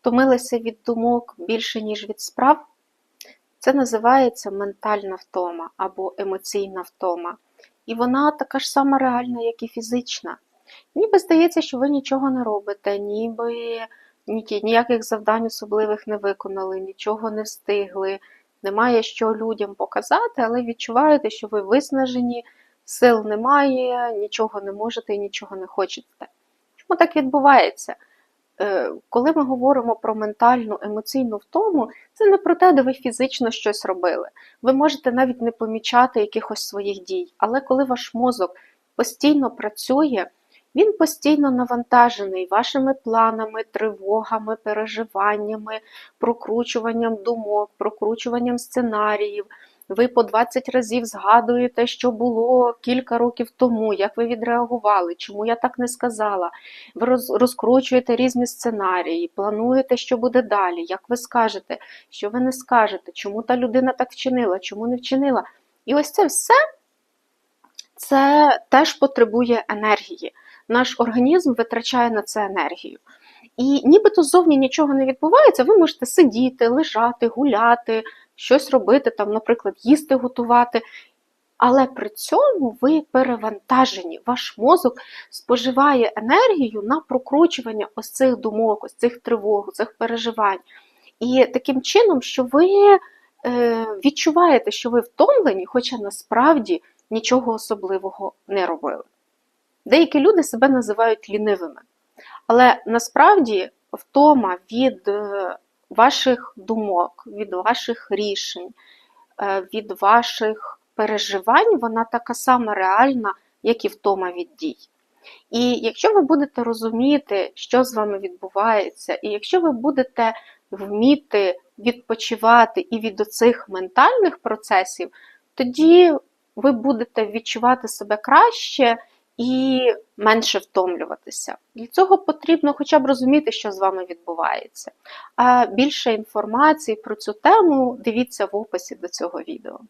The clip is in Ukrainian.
втомилися від думок більше, ніж від справ, це називається ментальна втома або емоційна втома. І вона така ж сама реальна, як і фізична. Ніби здається, що ви нічого не робите, ніби ніяких завдань особливих не виконали, нічого не встигли, немає що людям показати, але відчуваєте, що ви виснажені, сил немає, нічого не можете і нічого не хочете. Чому так відбувається? Е, Коли ми говоримо про ментальну емоційну втому, це не про те, де ви фізично щось робили. Ви можете навіть не помічати якихось своїх дій, але коли ваш мозок постійно працює, він постійно навантажений вашими планами, тривогами, переживаннями, прокручуванням думок, прокручуванням сценаріїв. Ви по 20 разів згадуєте, що було кілька років тому, як ви відреагували, чому я так не сказала. Ви роз- розкручуєте різні сценарії, плануєте, що буде далі, як ви скажете, що ви не скажете, чому та людина так вчинила, чому не вчинила. І ось це все це теж потребує енергії. Наш організм витрачає на це енергію. І нібито ззовні нічого не відбувається, ви можете сидіти, лежати, гуляти, щось робити, там, наприклад, їсти, готувати. Але при цьому ви перевантажені. Ваш мозок споживає енергію на прокручування ось цих думок, ось цих тривог, цих переживань. І таким чином, що ви е, відчуваєте, що ви втомлені, хоча насправді нічого особливого не робили. Деякі люди себе називають лінивими. Але насправді втома від е, ваших думок, від ваших рішень, е, від ваших переживань, вона така сама реальна, як і втома від дій. І якщо ви будете розуміти, що з вами відбувається, і якщо ви будете вміти відпочивати і від оцих ментальних процесів, тоді ви будете відчувати себе краще і менше втомлюватися. Для цього потрібно хоча б розуміти, що з вами відбувається. А більше інформації про цю тему дивіться в описі до цього відео.